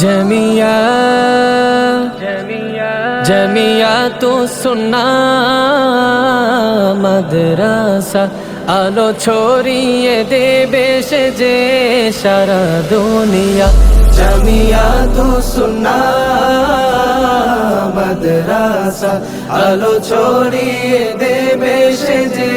জমিয়া জমিয়া তো সুন্না মাদ্রাসা আলো ছড়িয়ে দেবে সে যে সারা দুনিয়া জমিয়া তো সুন্না মাদ্রাসা আলো ছড়িয়ে দেবে সে যে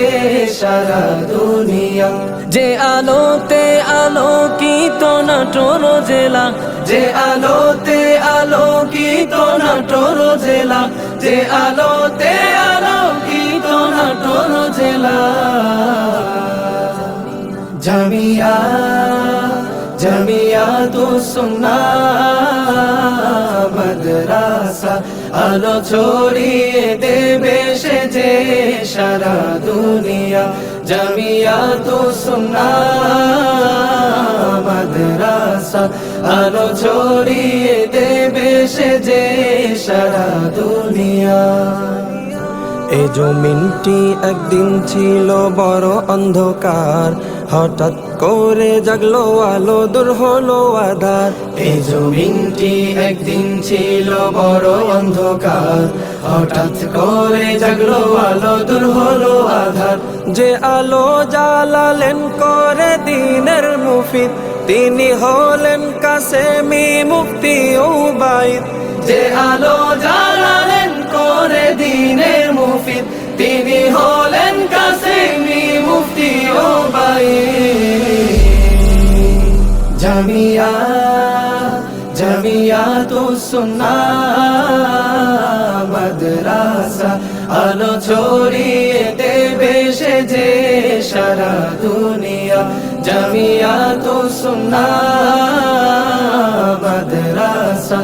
সারা দুনিয়া যে আলোতে আলোকিত নাটোর জেলা, যে আলোতে আলোকিত নাটোর জেলা, যে আলোতে আলোকিত নাটোর জেলা। জামিয়া জামিয়া তো সুন্না মাদ্রাসা আলো ছড়িয়ে দেবে সে যে সারা দুনিয়া। জামিয়া তো সুন্না, মাদ্রাসা আলো ছড়িয়ে দেবে সে যে সারা দুনিয়া। এ জমিনটি একদিন ছিল বড় অন্ধকার হঠাৎ করে জাগলো আলো, দূর হলো আধার। এ জমিনটি একদিন ছিল বড় অন্ধকার। হঠাৎ করে জাগলো আলো, দূর হলো আধার। যে আলো জ্বালালেন করে দিনের মুফিদ, তিনি হলেন কাসেমি মুক্তি ও বাইত যে আলো জ্বালালেন করে দিনের মুফিদ, তিনি হলেন বাই জামিয়া জামিয়া তো সুন্না মাদ্রাসা আলো ছড়িয়ে দেবে সে যে সারা দুনিয়া। জামিয়া তো সুন্না মাদ্রাসা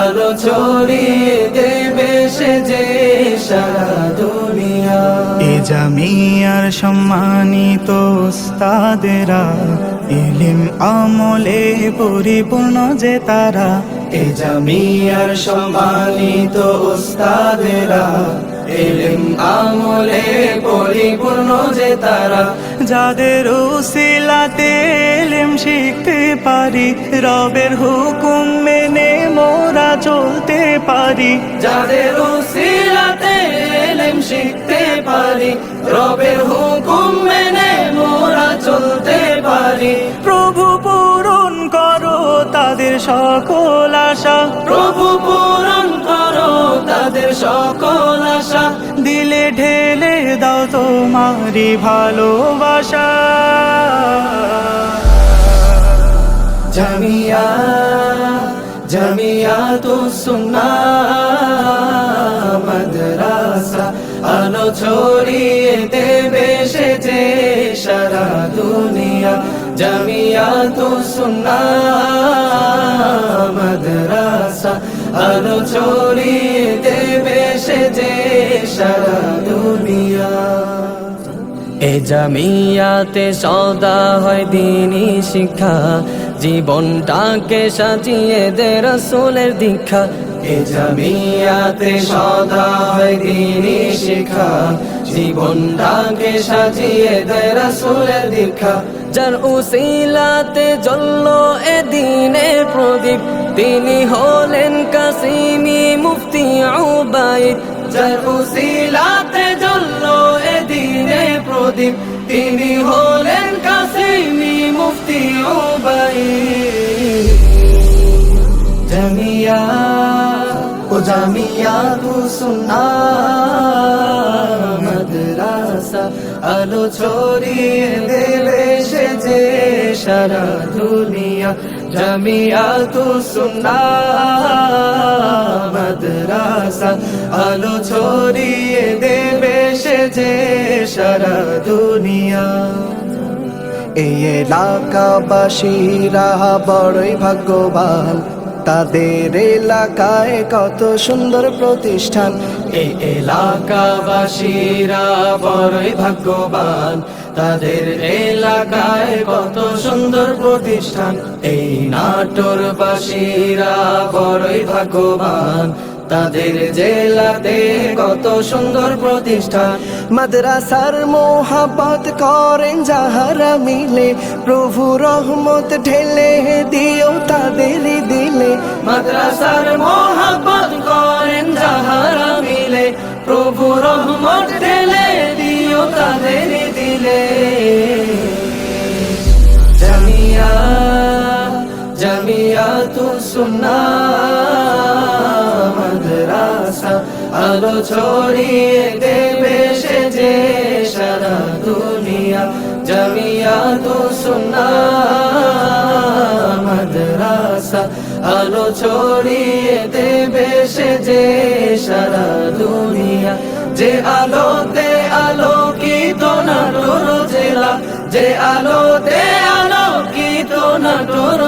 আলো ছড়িয়ে দেবে সে যে সারা দুনিয়া। এ জামিয়ার সম্মানিত উস্তাদেরা ইলিম আমলে পরিপূর্ণ যে তারা এ জামিয়ার সম্মানিত উস্তাদেরা। এলিম আমলে পরিপূর্ণ যে তারা। যাদের উসিলাতে এলিম শিখতে পারি রবের হুকুম মেনে মোরা চলতে পারি। যাদের উসিলাতে এলিম শিখতে পারি রবের হুকুম মেনে মোরা চলতে পারি। প্রভু পূরণ করো তাদের সকল আশা। প্রভু পূরণ করো তাদের সকল দিলে ঢেলে দাও তোমারি ভালোবাসা। জামিয়া জামিয়া তো সুন্না, মাদ্রাসা আলো ছড়িয়ে দেবে সে যে সারা দুনিয়া। জামিয়া তো সুন্না, মাদ্রাসা আলো ছড়িয়ে দেবে এ জামিয়াতে সদা হয় দিনই শিক্ষা। জীবনটাকে সাজিয়ে দে রসুলের দীক্ষা। এ জামিয়াতে সদা হয় দিনই শিক্ষা। জীবনটাকে সাজিয়ে দে রসুলের দীক্ষা। যার উসিলাতে জ্বলল এ দিনের প্রদীপ, তিনি হলেন কাসিমি মুফতি উবাইদ। যার উসিলাতে জ্বলল এ দিনে প্রদীপ। তিনি হলেন কাসিমি মুফতি উবাই জামিয়া, ও জামিয়া তু সুন্না, মাদ্রাসা আলো ছড়িয়ে দেবে সে যে সারা দুনিয়া জামিয়া তু সুন্না মাদ্রাসা আলো ছড়িয়ে দেবে যে সারা দুনিয়া। এই এলাকাবাসীরা বড়ই ভাগ্যবান, তাদের এলাকায় কত সুন্দর প্রতিষ্ঠান। এই এলাকাবাসীরা বড়ই ভাগ্যবান তাদের এলাকায় কত সুন্দর প্রতিষ্ঠান। এই নাটোরবাসীরা বড়ই ভাগ্যবান। তাদের জেলাতে কত সুন্দর প্রতিষ্ঠান। মাদ্রাসার মোহাবত করেন যাহারা মিলে, প্রভু রহমত ঢেলে দিও তাদের দিলে। মাদ্রাসার মোহাব্বত করেন যাহারা মিলে, প্রভু রহমত তু সুন্না, মাদ্রাসা, আলো ছড়িয়ে দেবে সে যে সারা দুনিয়া। জামিয়া তু সুন্না, মাদ্রাসা, আলো ছড়িয়ে দেবে সে যে সারা দুনিয়া। যে আলোতে আলোকিত নাটোর জেলা, যে আলোতে আলোকিত নাটোর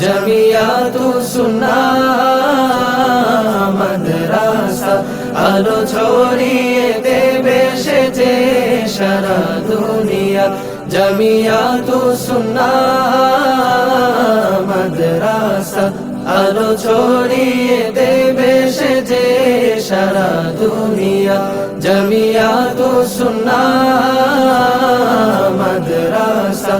জামিয়া তু সুন্না মাদ্রাসা আলো ছড়িয়ে দেবে সে যে সারা দুনিয়া। জামিয়া তু সুন্না মাদ্রাসা আলো ছড়িয়ে দেবে সে যে সারা দুনিয়া। জামিয়া তু সুন্না মাদ্রাসা